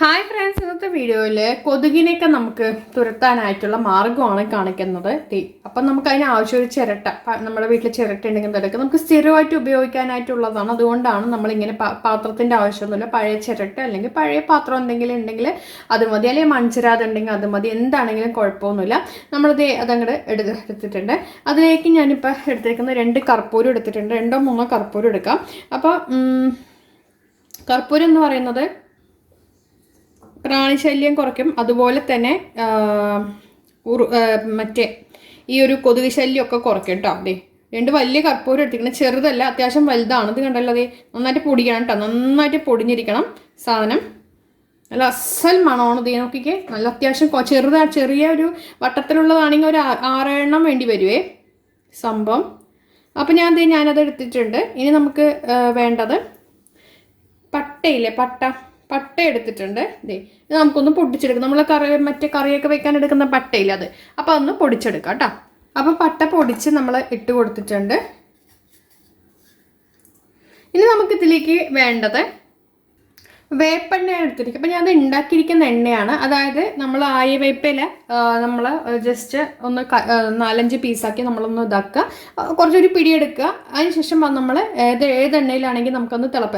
Hi friends ഇന്നത്തെ വീഡിയോയിൽ കൊതുകിനെയൊക്കെ നമുക്ക് തുരത്താനായിട്ടുള്ള മാർഗമാണ് കാണിക്കുന്നത്. തീ അപ്പം നമുക്ക് അതിന് ആവശ്യം ഒരു ചിരട്ട നമ്മുടെ വീട്ടിൽ ചിരട്ട ഉണ്ടെങ്കിൽ തിരക്ക് നമുക്ക് സ്ഥിരമായിട്ട് ഉപയോഗിക്കാനായിട്ടുള്ളതാണ്. അതുകൊണ്ടാണ് നമ്മളിങ്ങനെ പാത്രത്തിന്റെ ആവശ്യമൊന്നുമില്ല. പഴയ ചിരട്ട അല്ലെങ്കിൽ പഴയ പാത്രം എന്തെങ്കിലും ഉണ്ടെങ്കിൽ അത് മതി. അല്ലെങ്കിൽ മൺചിരാതെ ഉണ്ടെങ്കിൽ അത് മതി. എന്താണെങ്കിലും കുഴപ്പമൊന്നുമില്ല. നമ്മളത് അതങ്ങോട്ട് എടുത്ത് എടുത്തിട്ടുണ്ട്. അതിലേക്ക് ഞാനിപ്പോൾ എടുത്തേക്കുന്ന രണ്ട് കർപ്പൂരം എടുത്തിട്ടുണ്ട്. രണ്ടോ മൂന്നോ കർപ്പൂരം എടുക്കാം. അപ്പോൾ കർപ്പൂരം എന്ന് പറയുന്നത് പ്രാണിശല്യം കുറയ്ക്കും. അതുപോലെ തന്നെ മറ്റേ ഈ ഒരു കൊതുക് ശല്യം ഒക്കെ കുറയ്ക്കും കേട്ടോ അതെ രണ്ട് വലിയ കർപ്പൂരം എടുത്തിരിക്കണം. ചെറുതല്ല അത്യാവശ്യം വലുതാണ്. ഇത് കണ്ടല്ലോ അതെ നന്നായിട്ട് പൊടിക്കണം കേട്ടോ നന്നായിട്ട് പൊടിഞ്ഞിരിക്കണം സാധനം. നല്ല അസൽ മണമാണ് ഇത് നോക്കിക്കേ. നല്ല അത്യാവശ്യം ചെറുതാ ചെറിയ ഒരു വട്ടത്തിലുള്ളതാണെങ്കിൽ ഒരു ആറെണ്ണം വേണ്ടി വരുവേ. സംഭവം. അപ്പം ഞാൻ ഞാനത് എടുത്തിട്ടുണ്ട്. ഇനി നമുക്ക് വേണ്ടത് പട്ടയില്ലേ? പട്ട. പട്ട എടുത്തിട്ടുണ്ട്. ദേ ഇത് നമുക്കൊന്ന് പൊടിച്ചെടുക്കാം. നമ്മൾ കറി മറ്റേ കറിയൊക്കെ വെക്കാൻ എടുക്കുന്ന പട്ടയില്ല അത്? അപ്പോൾ അതൊന്ന് പൊടിച്ചെടുക്കാം കേട്ടോ. അപ്പോൾ പട്ട പൊടിച്ച് നമ്മൾ ഇട്ട് കൊടുത്തിട്ടുണ്ട്. ഇനി നമുക്കിതിലേക്ക് വേണ്ടത് വേപ്പെണ്ണ എടുത്തിരിക്കും അപ്പം ഞാൻ അത് ഉണ്ടാക്കിയിരിക്കുന്ന എണ്ണയാണ്. അതായത് നമ്മൾ ആയ വേപ്പില നമ്മൾ ജസ്റ്റ് ഒന്ന് നാലഞ്ച് പീസാക്കി നമ്മളൊന്ന് ഇതാക്കുക. കുറച്ചൊരു പിടിയെടുക്കുക അതിനുശേഷം നമ്മൾ ഏത് ഏത് എണ്ണയിലാണെങ്കിൽ നമുക്കൊന്ന് തിളപ്പ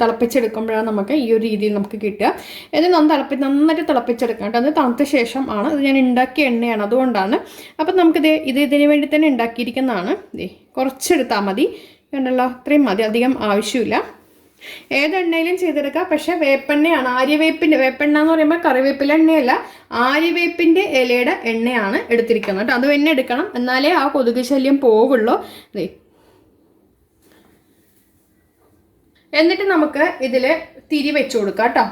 തിളപ്പിച്ചെടുക്കുമ്പോഴാണ് നമുക്ക് ഈ ഒരു രീതിയിൽ നമുക്ക് കിട്ടുക. ഇത് നന്ന് തിളപ്പി നന്നായിട്ട് തിളപ്പിച്ചെടുക്കണം കേട്ടോ. അത് തണുത്ത ശേഷം ആണ്. ഇത് ഞാൻ ഉണ്ടാക്കിയ എണ്ണയാണ് അതുകൊണ്ടാണ്. അപ്പം നമുക്കിത് ഇത് ഇതിന് വേണ്ടി തന്നെ ഉണ്ടാക്കിയിരിക്കുന്നതാണ് കുറച്ചെടുത്താൽ മതി. കണ്ടല്ലോ? അത്രയും മതി. അധികം ആവശ്യമില്ല. ഏത് എണ്ണയിലും ചെയ്തെടുക്കാം. പക്ഷെ വേപ്പെണ്ണയാണ്. ആര്യവേപ്പിന്റെ വേപ്പെണ്ണ എന്ന് പറയുമ്പോൾ കറിവേപ്പില എണ്ണയല്ല. ആര്യവേപ്പിന്റെ ഇലയുടെ എണ്ണയാണ് എടുത്തിരിക്കുന്നത്. കേട്ടോ അത് തന്നെ എടുക്കണം. എന്നാലേ ആ കൊതുക് ശല്യം പോവുള്ളൂ. എന്നിട്ട് നമുക്ക് ഇതിൽ തിരി വെച്ച് കൊടുക്കാം കേട്ടോ.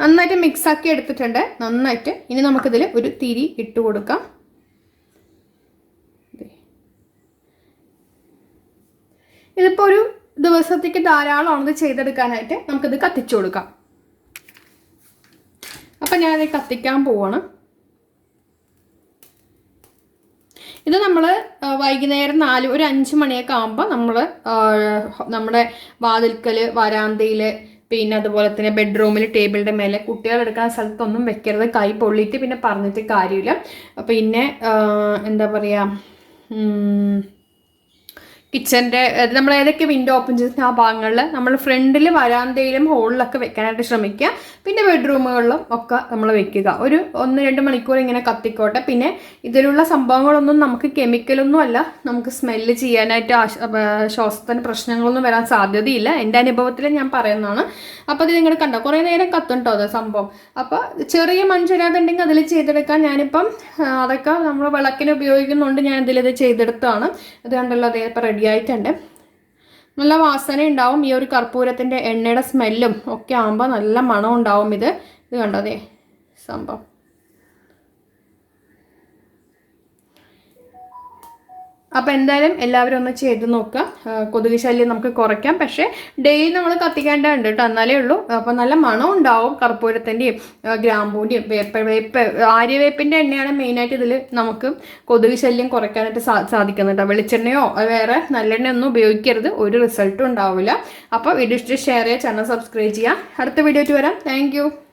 നന്നായിട്ട് മിക്സ് ആക്കി എടുത്തിട്ടുണ്ട്. നന്നായിട്ട്. ഇനി നമുക്കിതിൽ ഒരു തിരി ഇട്ട് കൊടുക്കാം. ഇതിപ്പോൾ ഒരു ദിവസത്തേക്ക് ധാരാളമാണ് ഇത് ചെയ്തെടുക്കാനായിട്ട് നമുക്കിത് കത്തിച്ചു കൊടുക്കാം. അപ്പം ഞാനത് കത്തിക്കാൻ പോവാണ്. ഇത് നമ്മൾ വൈകുന്നേരം നാല് ഒരു അഞ്ച് മണിയൊക്കെ ആകുമ്പോൾ നമ്മൾ നമ്മുടെ വാതിൽക്കൽ വരാന്തയിൽ പിന്നെ അതുപോലെ തന്നെ ബെഡ്റൂമിൽ ടേബിളിന്റെ മേലെ കുട്ടികൾ എടുക്കുന്ന സ്ഥലത്തൊന്നും വെക്കരുത്. കൈ പൊള്ളിയിട്ട് പിന്നെ പറഞ്ഞിട്ട് കാര്യമില്ല. പിന്നെ എന്താ പറയുക കിച്ചന്റെ നമ്മൾ ഏതൊക്കെ വിൻഡോ ഓപ്പൺ ചെയ്തിട്ട് ആ ഭാഗങ്ങളിൽ നമ്മൾ ഫ്രണ്ടിൽ വരാന്തയിലും ഹോളിലൊക്കെ വെക്കാനായിട്ട് ശ്രമിക്കുക. പിന്നെ ബെഡ്റൂമുകളിലും ഒക്കെ നമ്മൾ വെക്കുക. ഒരു ഒന്ന് രണ്ട് മണിക്കൂർ ഇങ്ങനെ കത്തിക്കോട്ടെ. പിന്നെ ഇതിലുള്ള സംഭവങ്ങളൊന്നും നമുക്ക് കെമിക്കലൊന്നും അല്ല. നമുക്ക് സ്മെല്ല് ചെയ്യാനായിട്ട് ശ്വാസത്തിന് പ്രശ്നങ്ങളൊന്നും വരാൻ സാധ്യതയില്ല. എന്റെ അനുഭവത്തിൽ ഞാൻ പറയുന്നതാണ്. അപ്പോൾ അത് നിങ്ങൾ കണ്ടോ? കുറേ നേരം കത്തുണ്ടോ അത് സംഭവം. അപ്പോൾ ചെറിയ മൺചരാതുണ്ടെങ്കിൽ അതിൽ ചെയ്തെടുക്കാൻ ഞാനിപ്പം അതൊക്കെ നമ്മൾ വിളക്കിന് ഉപയോഗിക്കുന്നുണ്ട് ഞാൻ ഇതിലിത് ചെയ്തെടുത്താണ് ഇത് കണ്ടല്ലോ അതേ ഇപ്പം റെഡി ആയിട്ടുണ്ട് നല്ല വാസന ഉണ്ടാവും ഈ ഒരു കർപ്പൂരത്തിന്റെ എണ്ണയുടെ സ്മെല്ലും ഒക്കെ ആകുമ്പോൾ നല്ല മണം ഉണ്ടാവും ഇത് ഇത് കണ്ടതേ സംഭവം. അപ്പോൾ എന്തായാലും എല്ലാവരും ഒന്ന് ചെയ്ത് നോക്കുക. ആ, കൊതുക് ശല്യം നമുക്ക് കുറയ്ക്കാം. പക്ഷേ ഡെയിലി നമ്മൾ കത്തിക്കേണ്ടതുണ്ട് കേട്ടോ എന്നാലേ ഉള്ളൂ. അപ്പോൾ നല്ല മണം ഉണ്ടാവും കർപ്പൂരത്തിന്റെയും ഗ്രാമ്പൂന്റെയും വേപ്പ വേപ്പ് ആര്യവേപ്പിന്റെ എണ്ണയാണ് മെയിനായിട്ട് ഇതിൽ നമുക്ക് കൊതുക് ശല്യം കുറയ്ക്കാനായിട്ട് സാ സാധിക്കുന്നത് കേട്ടോ. വെളിച്ചെണ്ണയോ വേറെ നല്ലെണ്ണ ഒന്നും ഉപയോഗിക്കരുത്. ഒരു റിസൾട്ടും ഉണ്ടാവില്ല. അപ്പോൾ വീഡിയോ ഇഷ്ടം ഷെയർ ചെയ്യുക ചാനൽ സബ്സ്ക്രൈബ് ചെയ്യുക. അടുത്ത വീഡിയോയ്ക്ക് വരാം. താങ്ക്